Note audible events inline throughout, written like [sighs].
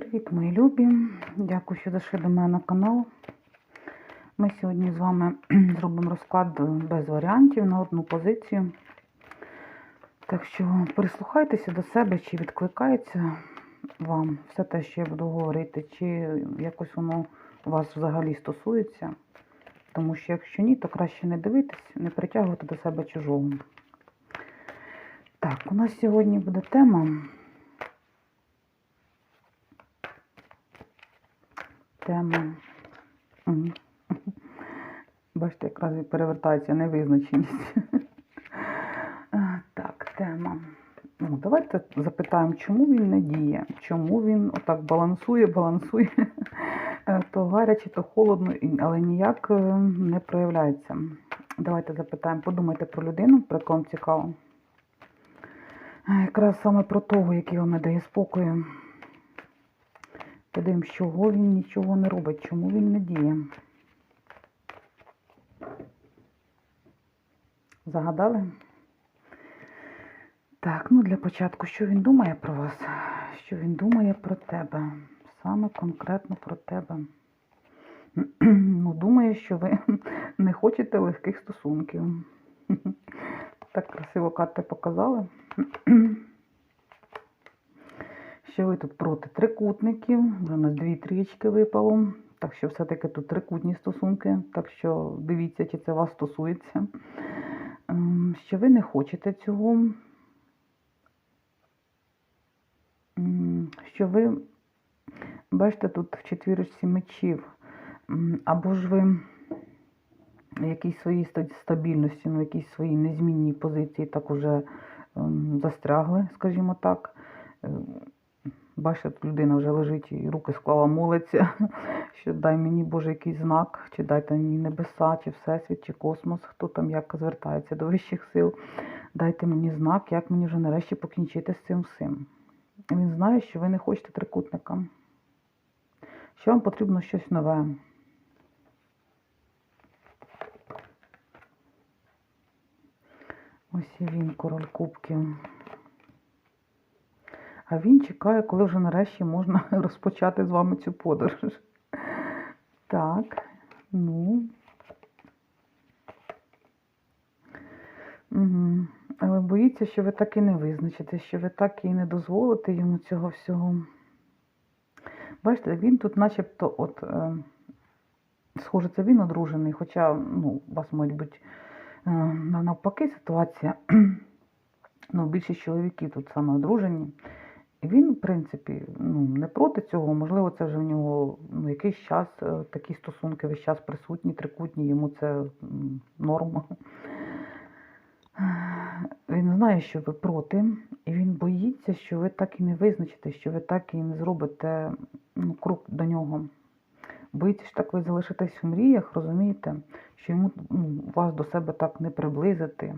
Привіт, мої любі! Дякую, що зайшли до мене на канал. Ми сьогодні з вами [clears throat] зробимо розклад без варіантів на одну позицію. Так що прислухайтеся до себе, чи відкликається вам все те, що я буду говорити, чи якось воно вас взагалі стосується. Тому що якщо ні, то краще не дивитись, не притягувати до себе чужого. Так, у нас сьогодні буде тема. Тема. Бачите, якраз перевертається невизначеність. [laughs] Так, тема. Ну, давайте запитаємо, чому він не діє, чому він отак балансує, балансує, [laughs] то гаряче, то холодно, але ніяк е, не проявляється. Давайте запитаємо, подумайте про людину, про яку цікаво. Е, Якраз саме про того, який вам не дає спокою. Подивимось, чого він нічого не робить, чому він не діє. Загадали? Так, ну для початку, що він думає про вас? Що він думає про тебе? Саме конкретно про тебе. [clears throat] Ну, думає, що ви [laughs] не хочете легких стосунків. [laughs] Так красиво карти показали. [clears throat] Що ви тут проти трикутників? Вже у нас дві трічки випало. Так що все-таки тут трикутні стосунки. Так що дивіться, чи це вас стосується. Ем, Що ви не хочете цього. Що ви, бачите, тут в четвірочці мечів. Або ж ви в якійсь своїй ста- стабільності, ну, якійсь своїй незмінній позиції так уже ем, застрягли, скажімо так. Бачите, тут людина вже лежить і руки склала, молиться, [laughs] що дай мені Боже якийсь знак, чи дайте мені небеса, чи всесвіт, чи космос, хто там як звертається до вищих сил. Дайте мені знак, як мені вже нарешті покінчити з цим всім. Він знає, що ви не хочете трикутника, що вам потрібно щось нове. Ось і він, король кубків. А він чекає, коли вже нарешті можна [laughs] розпочати з вами цю подорож. Так, ну. Угу. Але боїться, що ви так і не визначите, що ви так і не дозволите йому цього всього. Бачите, він тут начебто, от, е, схоже, це він одружений, хоча ну, у вас, може бути, е, навпаки ситуація. [clears throat] Ну, більшість чоловіків тут саме одружені. Він, в принципі, ну, не проти цього. Можливо, це вже в нього ну, якийсь час е, такі стосунки весь час присутні, трикутні, йому це норма. Він знає, що ви проти, і він боїться, що ви так і не визначите, що ви так і не зробите ну, крок до нього. Боїться, що так ви залишитесь в мріях, розумієте, що йому ну, вас до себе так не приблизити,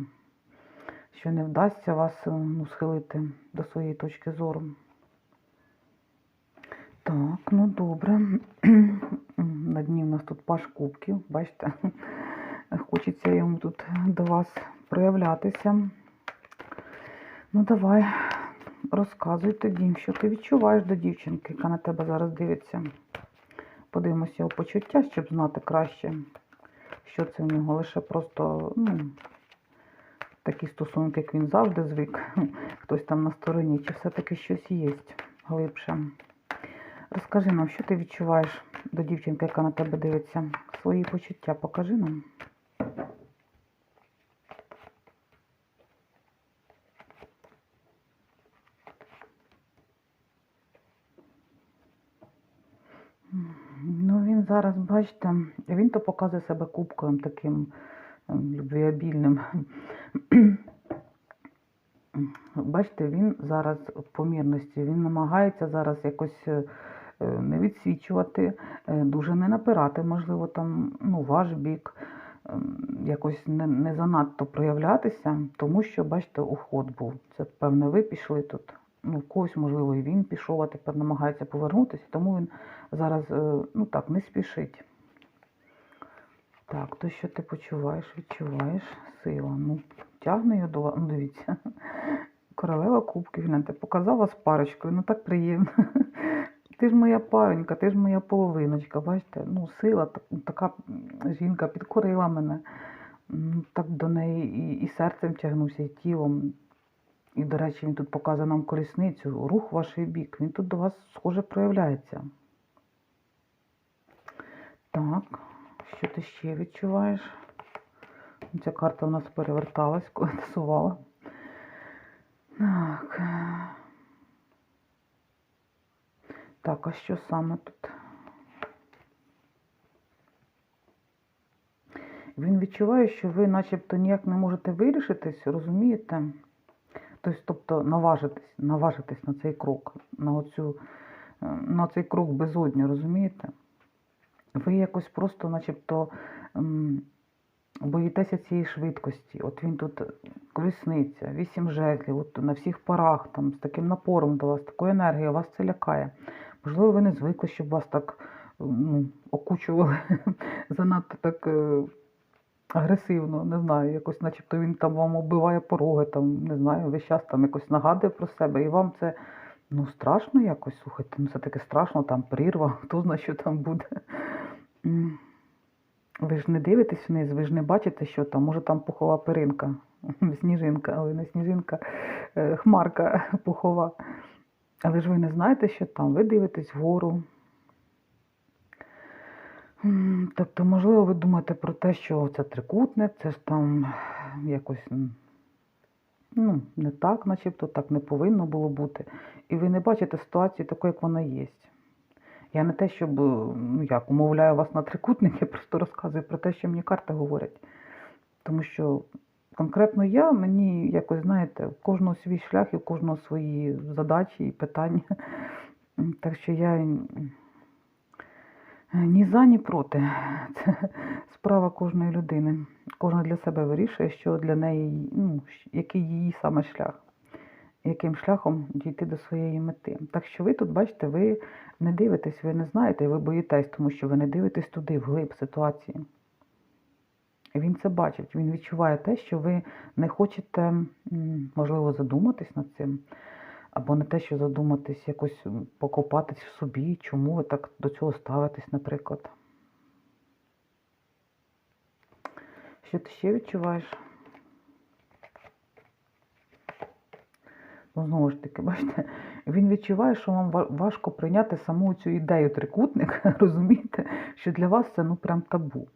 що не вдасться вас е, ну, схилити до своєї точки зору. Так, ну добре. На дні в нас тут паш кубків, бачите, хочеться йому тут до вас проявлятися. Ну, давай, розказуй тоді, що ти відчуваєш до дівчинки, яка на тебе зараз дивиться. Подивимося його почуття, щоб знати краще, що це в нього лише просто, ну, такі стосунки, як він завжди звик. [laughs] Хтось там на стороні, чи все-таки щось є глибше. Розкажи нам, що ти відчуваєш до дівчинки, яка на тебе дивиться? Свої почуття покажи нам. Ну, він зараз, бачите, він то показує себе кубкою таким любвіобільним. Бачите, він зараз в помірності, він намагається зараз якось е, не відсвічувати, е, дуже не напирати, можливо, там, ну, ваш бік, ем, якось не, не занадто проявлятися, тому що, бачите, уход був. Це, певне, ви пішли тут. Ну, когось, можливо, і він пішов, а тепер намагається повернутися, тому він зараз, е, ну так, не спішить. Так, то що ти почуваєш, відчуваєш сила. Ну, тягне його до. Ну, дивіться. [laughs] Королева кубків, гляньте, показав вас парочкою, ну так приємно. [laughs] ти ж моя паренька, ти ж моя половиночка, бачите, ну, сила, так- така жінка підкорила мене. М, Так до неї і, і серцем тягнувся, і тілом. І, до речі, він тут показує нам колісницю, рух в ваш бік. Він тут до вас, схоже, проявляється. Так, що ти ще відчуваєш? Ця карта у нас переверталась, коли тасувала. Так. Так, а що саме тут? Він відчуває, що ви начебто ніяк не можете вирішитись, розумієте? Тобто, тобто наважитись, наважитись на цей крок, на, оцю, на цей крок безодню, розумієте? Ви якось просто, начебто, боїтеся цієї швидкості. От він тут колісниця, вісім жезлів, от на всіх парах, там, з таким напором до вас, такою енергією, вас це лякає. Можливо, ви не звикли, щоб вас так ну, окучували [laughs] занадто так е, агресивно, не знаю, якось, начебто він там вам оббиває пороги, там, не знаю, весь час там якось нагадує про себе, і вам це ну, страшно якось, слухайте, ну це таке страшно, там прірва, [laughs] хто знає, що там буде. Ви ж не дивитесь вниз, ви ж не бачите, що там, може там пухова перинка, [laughs] сніжинка, але не сніжинка, е, хмарка [laughs] пухова. Але ж ви не знаєте, що там, ви дивитесь вгору. Тобто, можливо, ви думаєте про те, що це трикутник, це ж там якось ну, не так, начебто, так не повинно було бути. І ви не бачите ситуації такої, як вона є. Я не те, щоб е, ну, як, умовляю вас на трикутник, [laughs] я просто розказую про те, що мені карти говорять. Тому що конкретно я, мені якось, знаєте, у кожного свій шлях і у кожного свої задачі і питання. Так що я ні за, ні проти. [laughs] Це справа кожної людини. Кожна для себе вирішує, що для неї, ну, який її саме шлях, яким шляхом дійти до своєї мети. Так що ви тут, бачите, ви не дивитесь, ви не знаєте, ви боїтесь, тому що ви не дивитесь туди, вглиб ситуації. Він це бачить, він відчуває те, що ви не хочете, можливо, задуматись над цим, або не те, що задуматись, якось покопатись в собі, чому ви так до цього ставитесь, наприклад. Що ти ще відчуваєш? Ну, знову ж таки, [laughs] бачите, він відчуває, що вам важко прийняти саму цю ідею трикутник, [laughs] розумієте, що для вас це ну прям табу.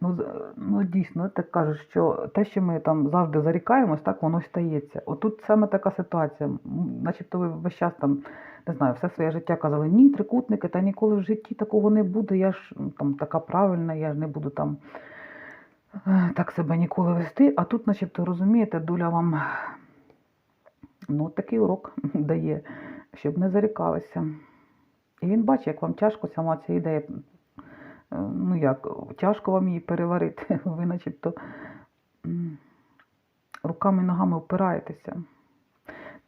Ну, ну дійсно, так кажуть, що те, що ми там завжди зарікаємось, так воно стається. Отут саме така ситуація. Начебто ви весь час там, не знаю, все своє життя казали, ні, трикутники, та ніколи в житті такого не буде, я ж там така правильна, я ж не буду там е, так себе ніколи вести. А тут, начебто, розумієте, доля вам ну, такий урок [laughs] дає, щоб не зарікалися. І він бачить, як вам тяжко сама ця ідея. е, Ну як, тяжко вам її переварити. [laughs] Ви начебто руками і ногами опираєтеся.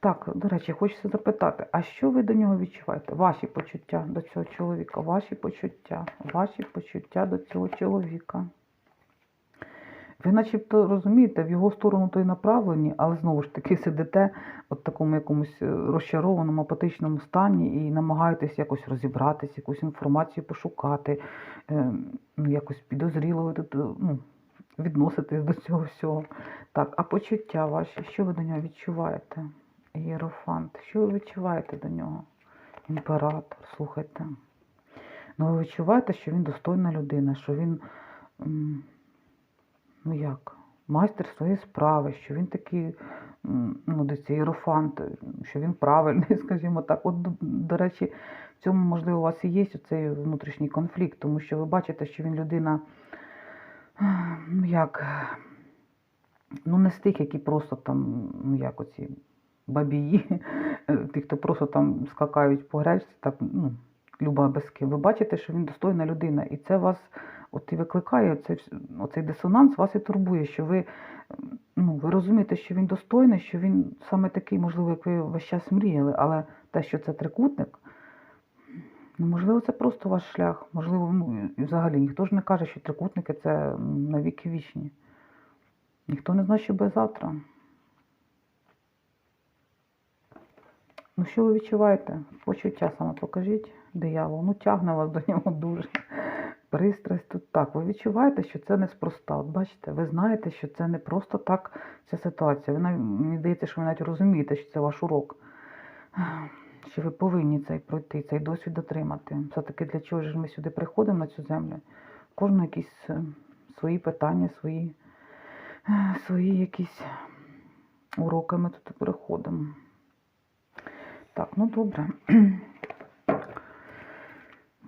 Так, до речі, хочеться запитати, а що ви до нього відчуваєте? Ваші почуття до цього чоловіка, ваші почуття, ваші почуття до цього чоловіка. Ви начебто розумієте, в його сторону то й направлені, але знову ж таки [laughs] сидите от такому якомусь е, розчарованому, апатичному стані і намагаєтесь якось розібратись, якусь інформацію пошукати, ну, якось підозріло ну, відноситесь до цього всього. Так, а почуття ваші, що ви до нього відчуваєте? Єрофант, що ви відчуваєте до нього? Імператор, слухайте. Ну, ви відчуваєте, що він достойна людина, що він. Ну як, майстер своєї справи, що він такий, ну, десь іерофант, що він правильний, [laughs] скажімо так. От, до, речі, в цьому, можливо, у вас і є цей внутрішній конфлікт, тому що ви бачите, що він людина, ну як, ну не з тих, які просто там, ну як оці бабії, [laughs] ті, хто просто там скакають по гречці, так, ну, люба без ким. Ви бачите, що він достойна людина, і це вас от і викликає оцей, оцей дисонанс, вас і турбує, що ви, ну, ви розумієте, що він достойний, що він саме такий, можливо, як ви весь час мріяли, але те, що це трикутник, ну, можливо, це просто ваш шлях. Можливо, ну, і взагалі ніхто ж не каже, що трикутники це навіки вічні. Ніхто не знає, що буде завтра. Ну, що ви відчуваєте? Почуття саме покажіть диявол. Ну, тягне вас до нього дуже. Пристрасть тут так. Ви відчуваєте, що це неспроста. От бачите, ви знаєте, що це не просто так ця ситуація. Ви мені здається, що ви навіть розумієте, що це ваш урок. [sighs] Що ви повинні цей пройти, цей досвід отримати. Все-таки для чого ж ми сюди приходимо на цю землю? Кожного якісь е, свої питання, свої, е, свої якісь уроки ми тут приходимо. Так, ну добре. [clears throat]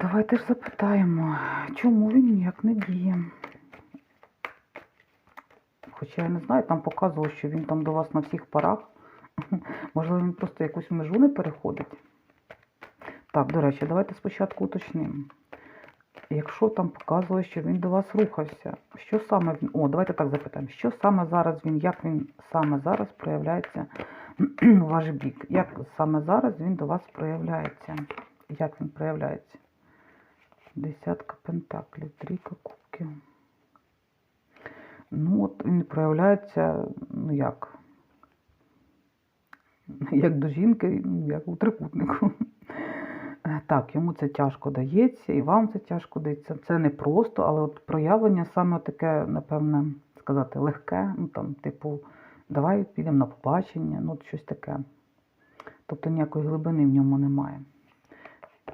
Давайте ж запитаємо, чому він ніяк не діє. Хоча я не знаю, там показувало, що він там до вас на всіх парах. [laughs] Можливо, він просто якусь межу не переходить. Так, до речі, давайте спочатку уточнимо. Якщо там показувало, що він до вас рухався, що саме він. О, давайте так запитаємо, що саме зараз він, як він саме зараз проявляється [clears throat] у ваш бік? Як саме зараз він до вас проявляється? Як він проявляється? Десятка пентаклів, трійка кубків. Ну, от він проявляється, ну як? Як до жінки, ну, як у трикутнику. Так, йому це тяжко дається, і вам це тяжко дається. Це не просто, але от проявлення саме таке, напевне, сказати, легке, ну там, типу, давай підемо на побачення, ну от щось таке. Тобто ніякої глибини в ньому немає.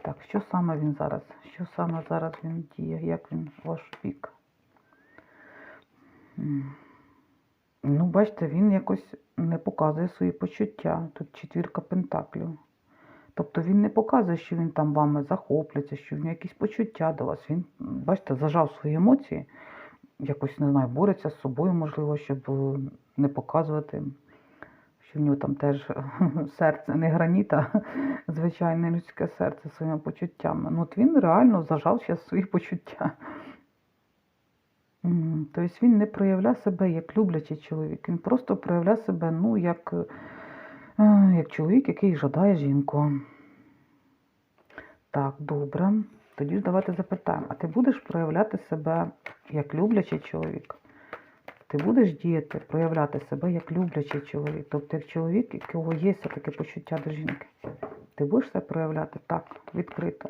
Так, що саме він зараз? Що саме зараз він діє? Як він ваш бік? Ну, бачите, він якось не показує свої почуття. Тут четвірка пентаклів. Тобто він не показує, що він там вами захоплюється, що в нього якісь почуття до вас. Він, бачите, зажав свої емоції, якось, не знаю, бореться з собою, можливо, щоб е, не показувати, що в нього там теж [laughs] серце не граніт, а [laughs] звичайне людське серце своїми почуттями. Ну, от він реально зажав зараз свої почуття. Тобто він не проявляє себе як люблячий чоловік. Він просто проявляє себе, ну, як, е, як чоловік, який жадає жінку. Так, добре. Тоді ж давайте запитаємо, а ти будеш проявляти себе як люблячий чоловік? Ти будеш діяти, проявляти себе як люблячий чоловік, тобто як чоловік, якого є все-таки почуття до жінки. Ти будеш це проявляти так, відкрито.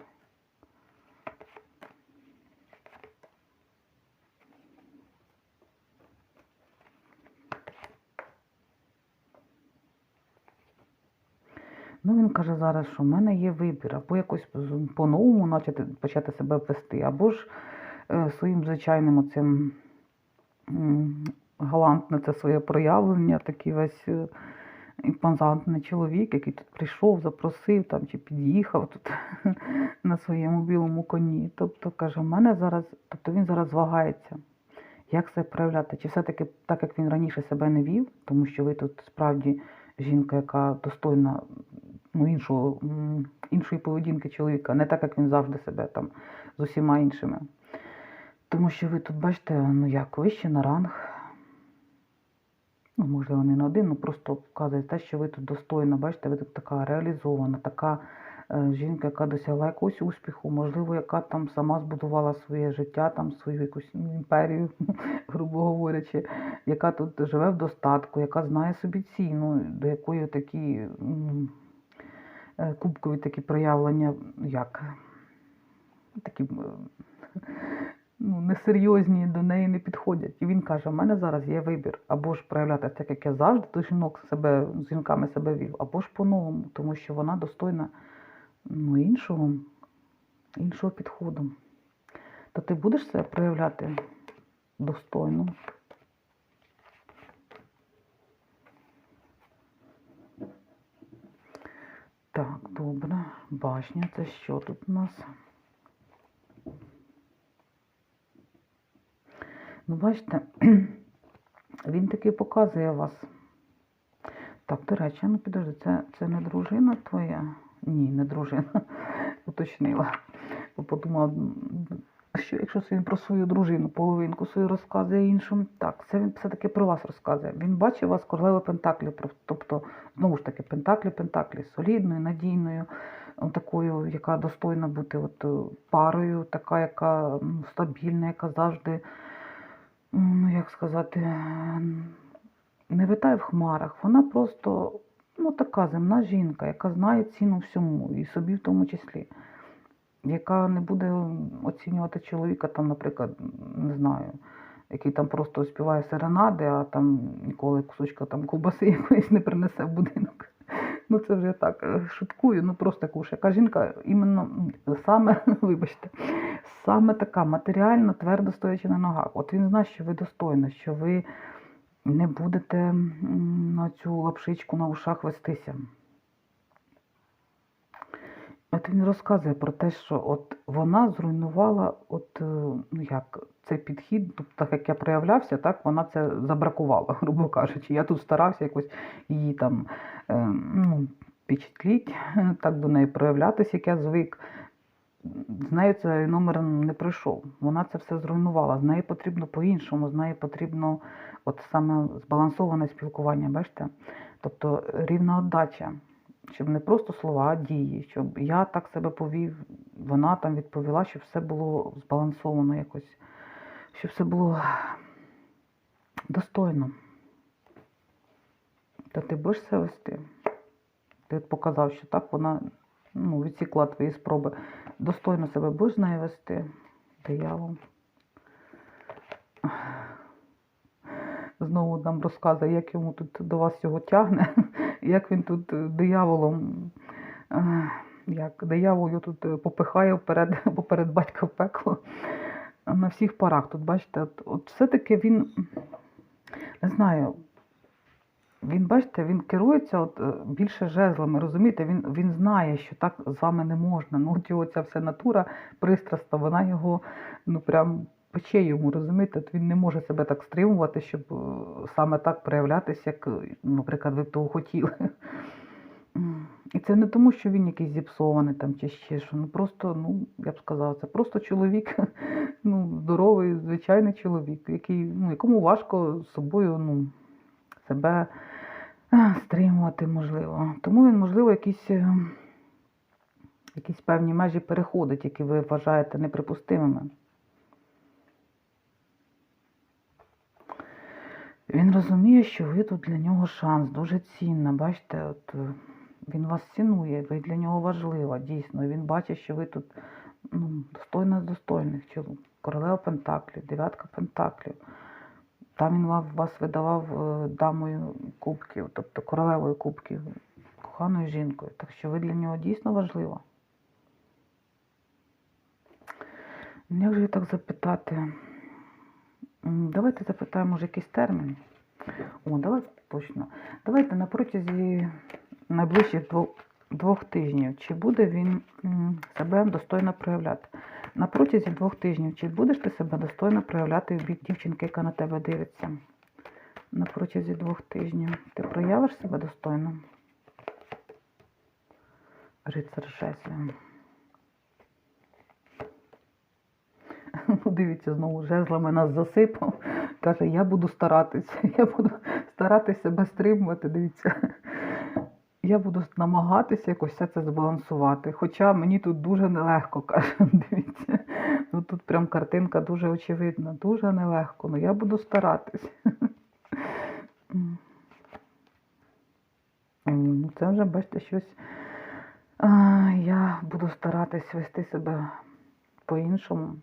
Ну, він каже зараз, що в мене є вибір, або якось по-новому почати, себе вести, або ж е, своїм звичайним оцим галантне це своє проявлення, такий весь е, імпозантний чоловік, який тут прийшов, запросив там чи під'їхав тут [laughs] на своєму білому коні. Тобто каже, в мене зараз, тобто він зараз вагається. Як це проявляти? Чи все-таки так, як він раніше себе не вів, тому що ви тут справді жінка, яка достойна ну, іншого, іншої поведінки чоловіка, не так, як він завжди себе там з усіма іншими. Тому що ви тут бачите, ну як вище на ранг. Ну, можливо, не на один, ну просто показує те, що ви тут достойна, бачите, ви тут така реалізована, така е, жінка, яка досягла якогось успіху, можливо, яка там сама збудувала своє життя, там свою якусь імперію, [laughs] грубо говорячи, яка тут живе в достатку, яка знає собі ціну, до якої такі е, кубкові такі проявлення, як такі м, ну, несерйозні до неї не підходять. І він каже: у мене зараз є вибір, або ж проявляти так, як я завжди до жінок себе з жінками себе вів, або ж по-новому, тому що вона достойна ну, іншого, іншого підходу. То ти будеш себе проявляти достойно. Так, добре. Башня, це що тут у нас? Ну, бачите, [clears throat] він таки показує вас. Так, до речі, ну підожди, це, це не дружина твоя? Ні, не дружина. [laughs] Уточнила. Бо подумала, що якщо це він про свою дружину, половинку свою розказує іншим, так, це він все-таки про вас розказує. Він бачив вас королеву Пентаклі, тобто, знову ж таки, Пентаклі, Пентаклі, солідною, надійною, такою, яка достойна бути от, е, парою, така, яка м, стабільна, яка завжди, ну як сказати, не витає в хмарах. Вона просто ну, така земна жінка, яка знає ціну всьому, і собі в тому числі, яка не буде оцінювати чоловіка, там, наприклад, не знаю, який там просто співає серенади, а там ніколи кусочка там ковбаси [laughs] якоїсь не принесе в будинок. Ну це вже так е, шуткую, ну просто куш. Яка жінка іменно саме, [laughs] вибачте, саме така матеріально твердо стоячи на ногах. От він знає, що ви достойна, що ви не будете на цю лапшичку на ушах вестися. От він розказує про те, що от вона зруйнувала, от е, ну як цей підхід, тобто так як я проявлявся, так вона це забракувала, [laughs] грубо кажучи. Я тут старався якось її там е, ну, впечатліть, [laughs] так до неї проявлятися, як я звик. З нею цей номер не пройшов. Вона це все зруйнувала. З нею потрібно по-іншому, з нею потрібно от саме збалансоване спілкування, бачите? Тобто рівна отдача щоб не просто слова, а дії, щоб я так себе повів, вона там відповіла, щоб все було збалансовано якось, щоб все було достойно. Та ти будеш себе вести? Ти показав, що так вона ну, відсікла твої спроби. Достойно себе будеш нею вести? Диявол. Знову нам розказує, як йому тут до вас цього тягне, [laughs] як він тут дияволом, е, як диявол його тут попихає вперед, [laughs] поперед батька в пекло на всіх парах. Тут бачите, от, от все-таки він, не знаю, він, бачите, він керується от, е, більше жезлами, розумієте? Він, він знає, що так з вами не можна. Ну, от його ця вся натура пристраста, вона його ну прям пече йому, розумієте? От він не може себе так стримувати, щоб е, саме так проявлятися, як, е, наприклад, ви б того хотіли. І це не тому, що він якийсь зіпсований там чи ще що. Ну просто, ну, я б сказала, це просто чоловік, [laughs] ну, здоровий, звичайний чоловік, який, ну, якому важко з собою ну, себе стримувати, можливо. Тому він, можливо, якісь, е, якісь певні межі переходить, які ви вважаєте неприпустимими. Він розуміє, що ви тут для нього шанс, дуже цінна. Бачите, от е, він вас цінує, ви для нього важлива, дійсно. Він бачить, що ви тут ну, достойна з достойних. Королева Пентаклів, дев'ятка Пентаклів. Там він вас видавав е, дамою кубків, тобто королевою кубків, коханою жінкою. Так що ви для нього дійсно важлива. Як же так запитати? Давайте запитаємо, може, якийсь термін. О, давайте точно. Давайте на протязі найближчих двох, двох тижнів, чи буде він себе достойно проявляти? На протязі двох тижнів, чи будеш ти себе достойно проявляти в бік дівчинки, яка на тебе дивиться? На протязі двох тижнів. Ти проявиш себе достойно? Рицар жезлів. Ну, Дивіться, знову жезлами нас засипав. Каже, я буду старатися, я буду старатися себе стримувати. Дивіться. Я буду намагатися якось все це збалансувати. Хоча мені тут дуже нелегко, [laughs] каже, дивіться. Ну тут прям картинка дуже очевидна, дуже нелегко. Ну я буду старатись. [laughs] Ну, це вже, бачите, щось. Я буду старатись вести себе по-іншому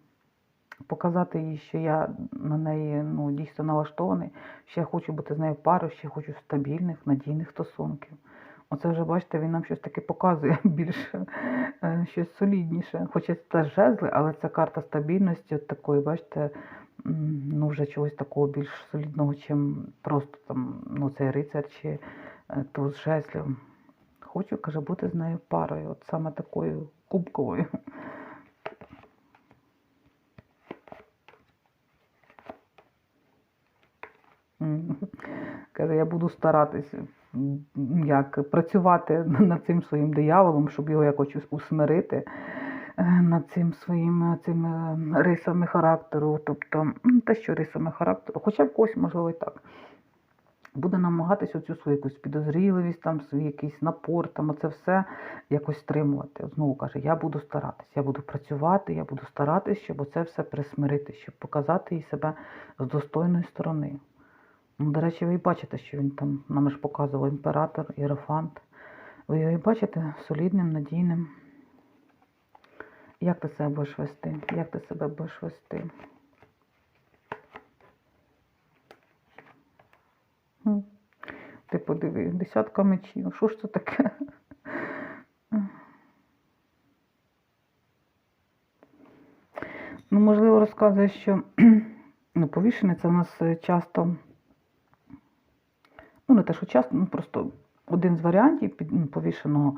показати їй, що я на неї ну, дійсно налаштований, що я хочу бути з нею пару, що я хочу стабільних, надійних стосунків. Оце вже, бачите, він нам щось таке показує [laughs] більше, е, щось солідніше. Хоча це жезли, але це карта стабільності, от такої, бачите, ну вже чогось такого більш солідного, чим просто там, ну, цей рицар чи е, туз жезлів. Хочу, каже, бути з нею парою, от саме такою кубковою. Каже, я буду старатися як, працювати [laughs] над цим своїм дияволом, щоб його якось усмирити, е, над цим своїм е, цими рисами характеру, тобто те, що рисами характеру, хоча в когось, можливо, і так. Буде намагатися оцю свою якусь підозріливість, там, свій якийсь напор, там, оце все якось стримувати. Знову каже, я буду старатись, я буду працювати, я буду старатись, щоб оце все присмирити, щоб показати їй себе з достойної сторони. Ну, до речі, ви і бачите, що він там, нам ж показував імператор, іерофант. Ви його і бачите солідним, надійним. Як ти себе будеш вести? Як ти себе будеш вести? Ти подиви, десятка мечів. Що ж це таке? Ну, можливо, розказує, що ну, повішене це у нас часто, ну, не те, що часто, ну просто один з варіантів ну, повішеного.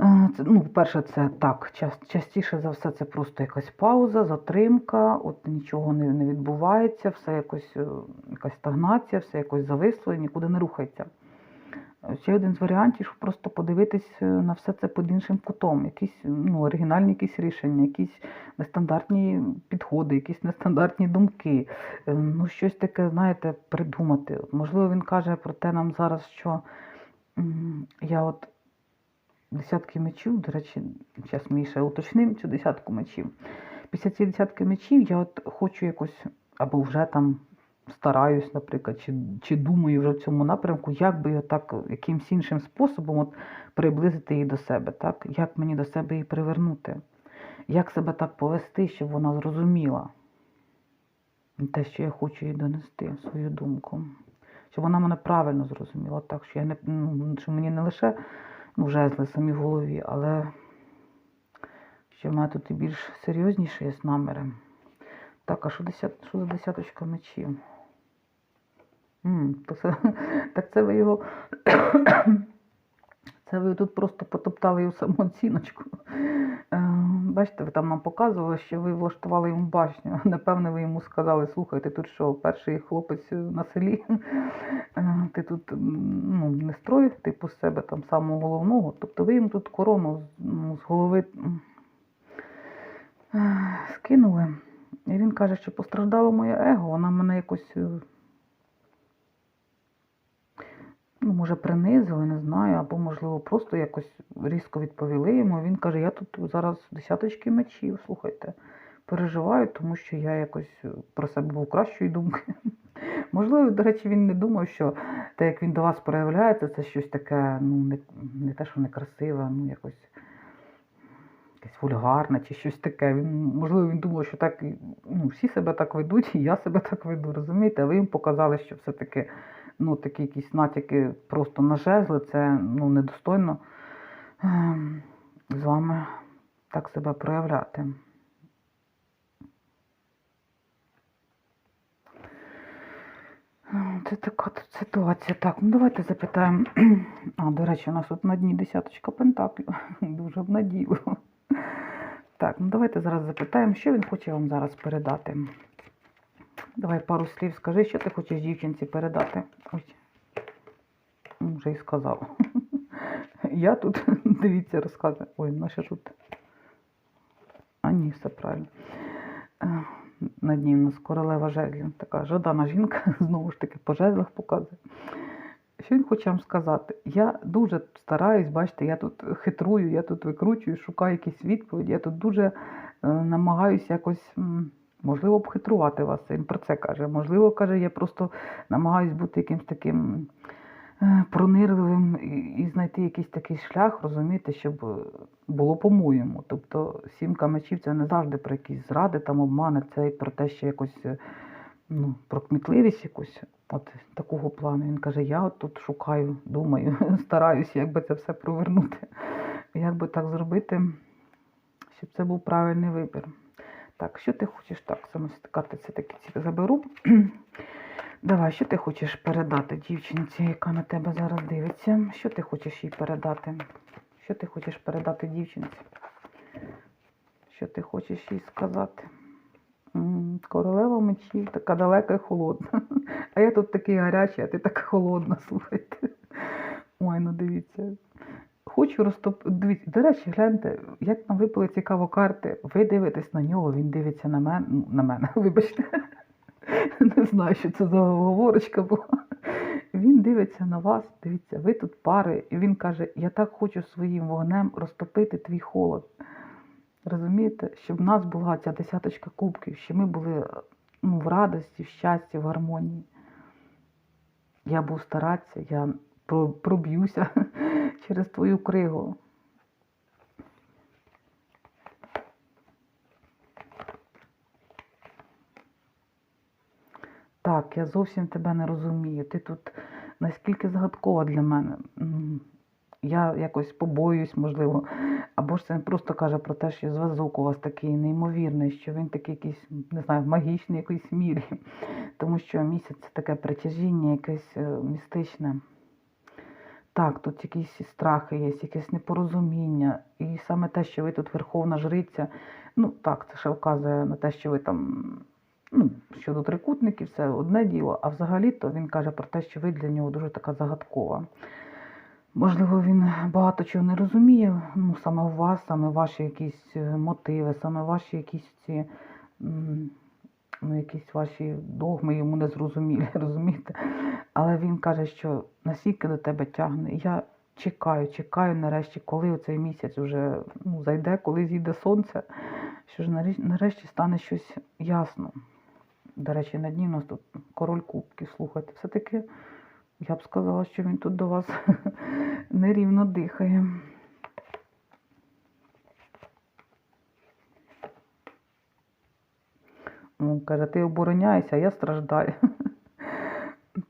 Е, Це, ну, по-перше, це так, частіше за все, це просто якась пауза, затримка, от нічого не, не відбувається, все якось, е, якась стагнація, все якось зависло і нікуди не рухається. Ще один з варіантів, щоб просто подивитись е, на все це під іншим кутом, якісь ну, оригінальні якісь рішення, якісь нестандартні підходи, якісь нестандартні думки. Е, Ну, щось таке, знаєте, придумати. Можливо, він каже про те нам зараз, що я от десятки мечів, до речі, зараз ми ще уточнимо цю десятку мечів. Після цієї десятки мечів я от хочу якось, або вже там стараюсь, наприклад, чи, чи думаю вже в цьому напрямку, як би я так якимсь іншим способом от, приблизити її до себе, так? як мені до себе її привернути, як себе так повести, щоб вона зрозуміла те, що я хочу їй донести, свою думку. Щоб вона мене правильно зрозуміла, так, що, я не, ну, що мені не лише ну, жезли самі в голові, але що в мене тут і більш серйозніші є наміри. Так, а що, десят, що за десяточка мечів? То це, [laughs] так це ви його. [coughs] Це ви тут просто потоптали його самооціночку. Е, Бачите, ви там нам показували, що ви влаштували йому башню. [laughs] Напевне, ви йому сказали, слухай, ти тут що, перший хлопець на селі, [laughs] Е, ти тут ну, не строй, типу з себе там самого головного. Тобто ви йому тут корону з- ну, голови е, скинули. І він каже, що постраждало моє его, вона мене якось. е, ну, може, принизили, не знаю, або, можливо, просто якось різко відповіли йому. Він каже, я тут зараз десяточки мечів, слухайте, переживаю, тому що я якось е, про себе був кращої думки. [laughs] Можливо, до речі, він не думав, що те, як він до вас проявляється, це щось таке, ну, не, не те, що некрасиве, ну, якось якесь вульгарне чи щось таке. Він, можливо, він думав, що так ну, всі себе так ведуть, і я себе так веду, розумієте? А ви їм показали, що все-таки ну, такі якісь натяки просто на жезли, це ну, недостойно ем, з вами так себе проявляти. Це така тут ситуація. Так, ну давайте запитаємо. А, до речі, у нас тут на дні десяточка пентаклів. [laughs] Дуже обнадійливо. Так, ну давайте зараз запитаємо, що він хоче вам зараз передати. Давай пару слів скажи, що ти хочеш дівчинці передати. Ну, Вже і сказав. [laughs] Я тут, [laughs] дивіться, розказую. Ой, наша тут. А ні, все правильно. Е, На дні у нас королева жезлів. Така жадана жінка, [laughs] знову ж таки, по жезлах показує. Що він хоче вам сказати? Я дуже стараюсь, бачите, я тут хитрую, я тут викручую, шукаю якісь відповіді. Я тут дуже е, намагаюся якось, можливо, обхитрувати вас. Він про це каже. Можливо, каже, я просто намагаюсь бути якимсь таким е, пронирливим і, знайти якийсь такий шлях, розумієте, щоб було по-моєму. Тобто сімка мечів це не завжди про якісь зради, там обмани, це і про те, що якось е, ну, про кмітливість якусь. От такого плану. Він каже, я от тут шукаю, думаю, [laughs] стараюся, як би це все провернути. Як би так зробити, щоб це був правильний вибір. Так, що ти хочеш? Так, саме стикати це таки заберу. [clears throat] Давай, що ти хочеш передати дівчинці, яка на тебе зараз дивиться? Що ти хочеш їй передати? Що ти хочеш передати дівчинці? Що ти хочеш їй сказати? Королева мечів, така далека і холодна. [laughs] А я тут такий гарячий, а ти така холодна, [laughs] слухайте. Ой, ну дивіться. Хочу розтоп... Дивіться, до речі, гляньте, як нам випали цікаво карти. Ви дивитесь на нього, він дивиться на мене. Ну, на мене, [laughs] вибачте. Не знаю, що це за говорочка була. Він дивиться на вас, дивіться, ви тут пари, і він каже: Я так хочу своїм вогнем розтопити твій холод. Розумієте, щоб в нас була ця десяточка кубків, щоб ми були ну, в радості, в щасті, в гармонії. Я буду старатися, я про- проб'юся через твою кригу. Так, я зовсім тебе не розумію. Ти тут наскільки загадкова для мене. Я якось побоююсь, можливо. Або ж це просто каже про те, що зв'язок у вас такий неймовірний, що він такий якийсь, не знаю, магічний в якійсь мірі. Тому що місяць це таке притяжіння, якесь е, містичне. Так, тут якісь страхи є, якесь непорозуміння. І саме те, що ви тут верховна жриця, ну так, це ще вказує на те, що ви там, ну, щодо трикутників, це одне діло, а взагалі-то він каже про те, що ви для нього дуже така загадкова. Можливо, він багато чого не розуміє, ну, саме у вас, саме ваші якісь е, мотиви, саме ваші якісь ці, ну, якісь ваші догми йому не зрозумілі, [laughs] розумієте? Але він каже, що настільки до тебе тягне. Я чекаю, чекаю нарешті, коли цей місяць вже ну, зайде, коли зійде сонце, що ж нарешті стане щось ясно. До речі, на дні у нас тут король кубків, слухайте, все-таки я б сказала, що він тут до вас [laughs] нерівно дихає. Ну, каже, ти обороняєшся, а я страждаю. [laughs]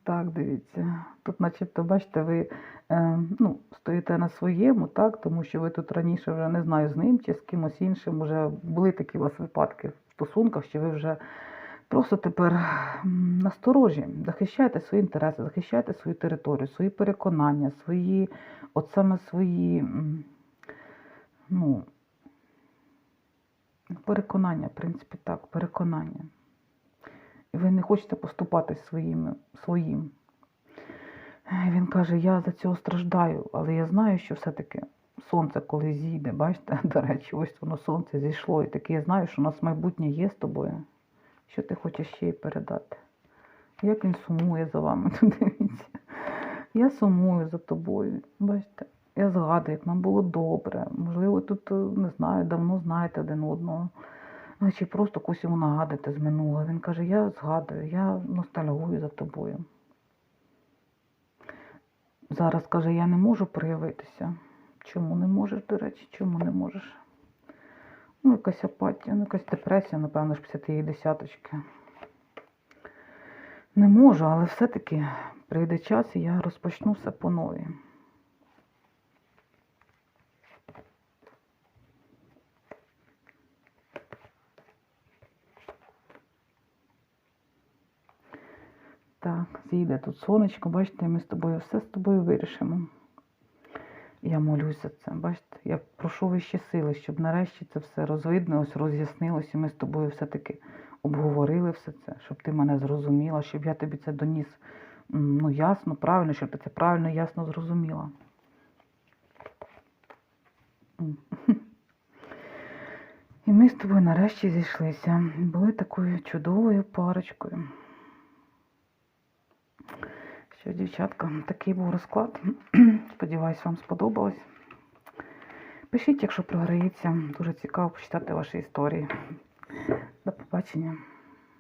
Так, дивіться. Тут, начебто, бачите, ви е, ну, стоїте на своєму, так, тому що ви тут раніше вже не знаю з ним чи з кимось іншим. Вже були такі у вас випадки в стосунках, що ви вже просто тепер насторожі, захищаєте свої інтереси, захищаєте свою територію, свої переконання, свої, от саме свої, ну, переконання, в принципі, так, переконання. І ви не хочете поступати своїм. своїм. Він каже, я за цього страждаю, але я знаю, що все-таки сонце коли зійде, бачите, [laughs] до речі, ось воно сонце зійшло. І таке я знаю, що у нас майбутнє є з тобою. Що ти хочеш ще й передати? Як він сумує за вами, [laughs] дивіться. Я сумую за тобою. Бачите, я згадую, як нам було добре. Можливо, тут, е, не знаю, давно знаєте один одного. Ну, Чи просто когось йому нагадати з минулого. Він каже, я згадую, я ностальгую за тобою. Зараз каже, я не можу проявитися. Чому не можеш, до речі, чому не можеш? Ну, якась апатія, ну, якась депресія, напевно, ж після тієї десяточки. Не можу, але все-таки прийде час і я розпочну все по новій. Так, зійде тут сонечко, бачите, ми з тобою все з тобою вирішимо. Я молюсь за це. Бачите, я прошу вищі сили, щоб нарешті це все розвиднилось, роз'яснилось, і ми з тобою все-таки обговорили все це, щоб ти мене зрозуміла, щоб я тобі це доніс ну, ясно, правильно, щоб ти це правильно, ясно зрозуміла. І ми з тобою нарешті зійшлися. Були такою чудовою парочкою. Що, дівчатка, такий був розклад. [clears throat] Сподіваюсь, вам сподобалось. Пишіть, якщо програється. Дуже цікаво почитати ваші історії. До побачення.